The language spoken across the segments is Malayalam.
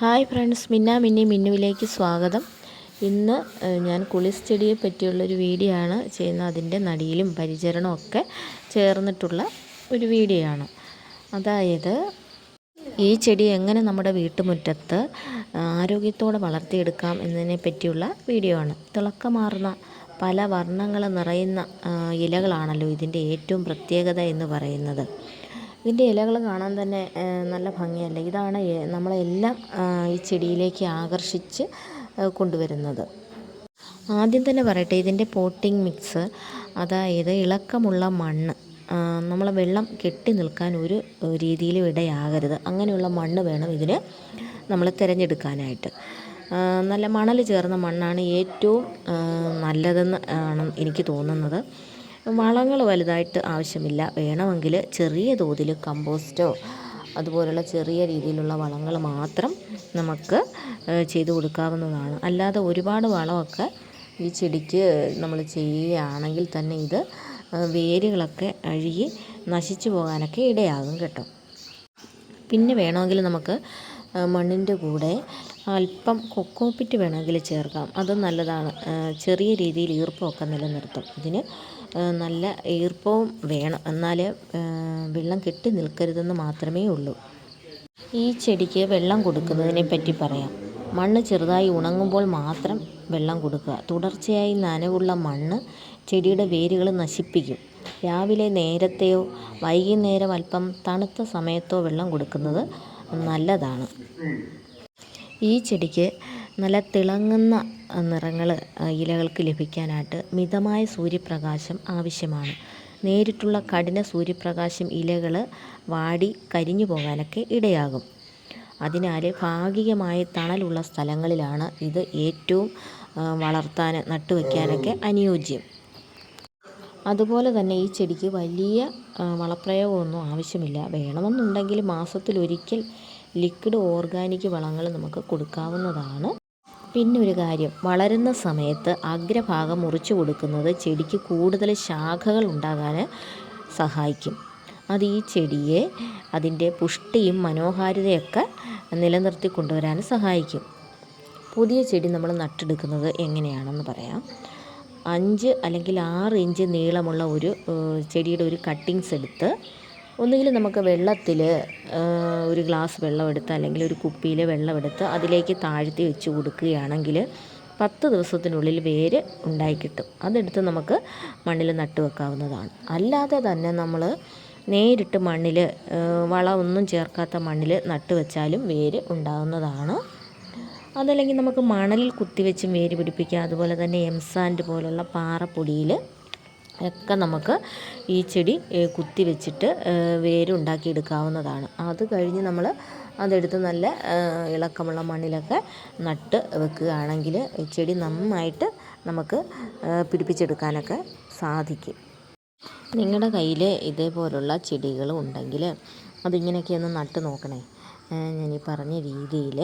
ഹായ് ഫ്രണ്ട്സ് മിന്ന മിന്നി മിന്നുവിലേക്ക് സ്വാഗതം. ഇന്ന് ഞാൻ കുളിസ് ചെടിയെ പറ്റിയുള്ളൊരു വീഡിയോ ആണ് ചെയ്യുന്നത്. അതിന്റെ നടിയിലും പരിചരണവും ഒക്കെ ചേർന്നിട്ടുള്ള ഒരു വീഡിയോ ആണ്. അതായത് ഈ ചെടി എങ്ങനെ നമ്മുടെ വീട്ടുമുറ്റത്ത് ആരോഗ്യത്തോടെ വളർത്തിയെടുക്കാം എന്നതിനെ പറ്റിയുള്ള വീഡിയോ ആണ്. തിളക്കമാർന്ന പല വർണങ്ങൾ നിറയുന്ന ഇലകളാണല്ലോ ഇതിന്റെ ഏറ്റവും പ്രത്യേകത എന്ന് പറയുന്നത്. ഇതിന്റെ ഇലകൾ കാണാൻ തന്നെ നല്ല ഭംഗിയല്ലേ? ഇതാണ് നമ്മളെല്ലാം ഈ ചെടിയിലേക്ക് ആകർഷിച്ച് കൊണ്ടുവരുന്നത്. ആദ്യം തന്നെ പറയട്ടെ ഇതിന്റെ പോട്ടിംഗ് മിക്സ് അതായത് ഇളക്കമുള്ള മണ്ണ് നമ്മൾ വെള്ളം കെട്ടി നിൽക്കാൻ ഒരു രീതിയിലും ഇടയാകരുത്. അങ്ങനെയുള്ള മണ്ണ് വേണം ഇതിന് നമ്മൾ തിരഞ്ഞെടുക്കാനായിട്ട്. നല്ല മണൽ ചേർന്ന മണ്ണാണ് ഏറ്റവും നല്ലതെന്ന് ആണ് എനിക്ക് തോന്നുന്നത്. വളങ്ങൾ വലുതായിട്ട് ആവശ്യമില്ല. വേണമെങ്കിൽ ചെറിയ തോതിൽ കമ്പോസ്റ്റോ അതുപോലുള്ള ചെറിയ രീതിയിലുള്ള വളങ്ങൾ മാത്രം നമുക്ക് ചെയ്തു കൊടുക്കാവുന്നതാണ്. അല്ലാതെ ഒരുപാട് വളമൊക്കെ ഈ ചെടിക്ക് നമ്മൾ ചെയ്യുകയാണെങ്കിൽ തന്നെ ഇത് വേരുകളൊക്കെ അഴുകി നശിച്ചു പോകാനൊക്കെ ഇടയാകും കേട്ടോ. പിന്നെ വേണമെങ്കിൽ നമുക്ക് മണ്ണിന്റെ കൂടെ അല്പം കൊക്കോപ്പിറ്റ് വേണമെങ്കിൽ ചേർക്കാം. അത് നല്ലതാണ്. ചെറിയ രീതിയിൽ ഈർപ്പമൊക്കെ നിലനിർത്തും. ഇതിന് നല്ല ഈർപ്പവും വേണം. എന്നാലേ വെള്ളം കെട്ടി നിൽക്കരുതെന്ന് മാത്രമേ ഉള്ളൂ. ഈ ചെടിക്ക് വെള്ളം കൊടുക്കുന്നതിനെ പറ്റി പറയാം. മണ്ണ് ചെറുതായി ഉണങ്ങുമ്പോൾ മാത്രം വെള്ളം കൊടുക്കുക. തുടർച്ചയായി നനവുള്ള മണ്ണ് ചെടിയുടെ വേരുകൾ നശിപ്പിക്കും. രാവിലെ നേരത്തെയോ വൈകുന്നേരം അല്പം തണുത്ത സമയത്തോ വെള്ളം കൊടുക്കുന്നത് നല്ലതാണ്. ഈ ചെടിക്ക് നല്ല തിളങ്ങുന്ന നിറങ്ങൾ ഇലകൾക്ക് ലഭിക്കാനായിട്ട് മിതമായ സൂര്യപ്രകാശം ആവശ്യമാണ്. നേരിട്ടുള്ള കഠിന സൂര്യപ്രകാശം ഇലകൾ വാടി കരിഞ്ഞു പോകാനൊക്കെ ഇടയാകും. അതിനാൽ ഭാഗികമായി തണലുള്ള സ്ഥലങ്ങളിലാണ് ഇത് ഏറ്റവും വളർത്താൻ നട്ടുവെക്കാനൊക്കെ അനുയോജ്യം. അതുപോലെ തന്നെ ഈ ചെടിക്ക് വലിയ വളപ്രയോഗമൊന്നും ആവശ്യമില്ല. വേണമെന്നുണ്ടെങ്കിൽ മാസത്തിലൊരിക്കൽ ലിക്വിഡ് ഓർഗാനിക് വളങ്ങൾ നമുക്ക് കൊടുക്കാവുന്നതാണ്. പിന്നെ ഒരു കാര്യം വളരുന്ന സമയത്ത് അഗ്രഭാഗം മുറിച്ചു കൊടുക്കുന്നത് ചെടിക്ക് കൂടുതൽ ശാഖകൾ ഉണ്ടാകാൻ സഹായിക്കും. അത് ഈ ചെടിയെ അതിന്റെ പുഷ്ടിയും മനോഹാരിതയൊക്കെ നിലനിർത്തി കൊണ്ടുവരാൻ സഹായിക്കും. പുതിയ ചെടി നമ്മൾ നട്ടെടുക്കുന്നത് എങ്ങനെയാണെന്ന് പറയാം. അഞ്ച് അല്ലെങ്കിൽ ആറ് ഇഞ്ച് നീളമുള്ള ഒരു ചെടിയുടെ ഒരു കട്ടിങ്സ് എടുത്ത് ഒന്നുകിൽ നമുക്ക് വെള്ളത്തിൽ ഒരു ഗ്ലാസ് വെള്ളമെടുത്ത് അല്ലെങ്കിൽ ഒരു കുപ്പിയിൽ വെള്ളമെടുത്ത് അതിലേക്ക് താഴ്ത്തി വെച്ച് കൊടുക്കുകയാണെങ്കിൽ പത്ത് ദിവസത്തിനുള്ളിൽ വേര് ഉണ്ടായി കിട്ടും അതെടുത്ത് നമുക്ക് മണ്ണിൽ നട്ടു വെക്കാവുന്നതാണ്. അല്ലാതെ തന്നെ നമ്മൾ നേരിട്ട് മണ്ണിൽ വളമൊന്നും ചേർക്കാത്ത മണ്ണിൽ നട്ടു വെച്ചാലും വേര് ഉണ്ടാകുന്നതാണ് അതല്ലെങ്കിൽ നമുക്ക് മണലിൽ കുത്തിവെച്ചും വേര് പിടിപ്പിക്കാം. അതുപോലെ തന്നെ എംസാൻഡ് പോലുള്ള പാറപ്പൊടിയിൽ ഒക്കെ നമുക്ക് ഈ ചെടി കുത്തി വെച്ചിട്ട് വേരുണ്ടാക്കിയെടുക്കാവുന്നതാണ്. അത് കഴിഞ്ഞ് നമ്മൾ അതെടുത്ത് നല്ല ഇളക്കമുള്ള മണ്ണിലൊക്കെ നട്ട് വെക്കുകയാണെങ്കിൽ ചെടി നന്നായിട്ട് നമുക്ക് പിടിപ്പിച്ചെടുക്കാനൊക്കെ സാധിക്കും. നിങ്ങളുടെ കയ്യിൽ ഇതേപോലുള്ള ചെടികൾ ഉണ്ടെങ്കിൽ അതിങ്ങനെയൊക്കെ ഒന്ന് നട്ട് നോക്കണേ. ഞാൻ ഈ പറഞ്ഞ രീതിയിൽ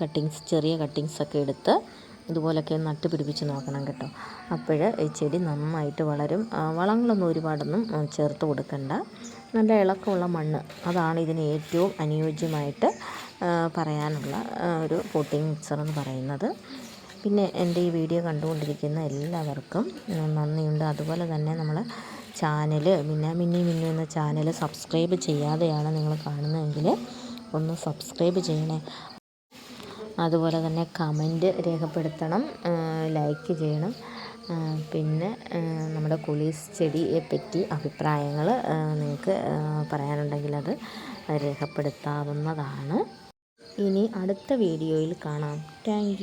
കട്ടിങ്സ് ചെറിയ കട്ടിങ്സൊക്കെ എടുത്ത് ഇതുപോലൊക്കെ നട്ട് പിടിപ്പിച്ച് നോക്കണം കേട്ടോ. അപ്പോൾ ഈ ചെടി നന്നായിട്ട് വളരും. വളങ്ങളൊന്നും ഒരുപാടൊന്നും ചേർത്ത് കൊടുക്കണ്ട. നല്ല ഇളക്കമുള്ള മണ്ണ്. അതാണ് ഇതിന് ഏറ്റവും അനുയോജ്യമായിട്ട് പറയാനുള്ള ഒരു പോട്ടിംഗ് മിക്സർ എന്ന് പറയുന്നത്. പിന്നെ എന്റെ ഈ വീഡിയോ കണ്ടുകൊണ്ടിരിക്കുന്ന എല്ലാവർക്കും നന്ദിയുണ്ട്. അതുപോലെ തന്നെ നമ്മൾ ചാനൽ മിന്ന മിന്നി മിന്നു എന്ന ചാനൽ സബ്സ്ക്രൈബ് ചെയ്യാതെയാണ് നിങ്ങൾ കാണുന്നതെങ്കിൽ ഒന്ന് സബ്സ്ക്രൈബ് ചെയ്യണേ. അതുപോലെ തന്നെ കമന്റ് രേഖപ്പെടുത്തണം ലൈക്ക് ചെയ്യണം. പിന്നെ നമ്മുടെ കുളീസ് ചെടിയെ പറ്റി അഭിപ്രായങ്ങൾ നിങ്ങൾക്ക് പറയാനുണ്ടെങ്കിൽ അത് രേഖപ്പെടുത്താവുന്നതാണ്. ഇനി അടുത്ത വീഡിയോയിൽ കാണാം. താങ്ക്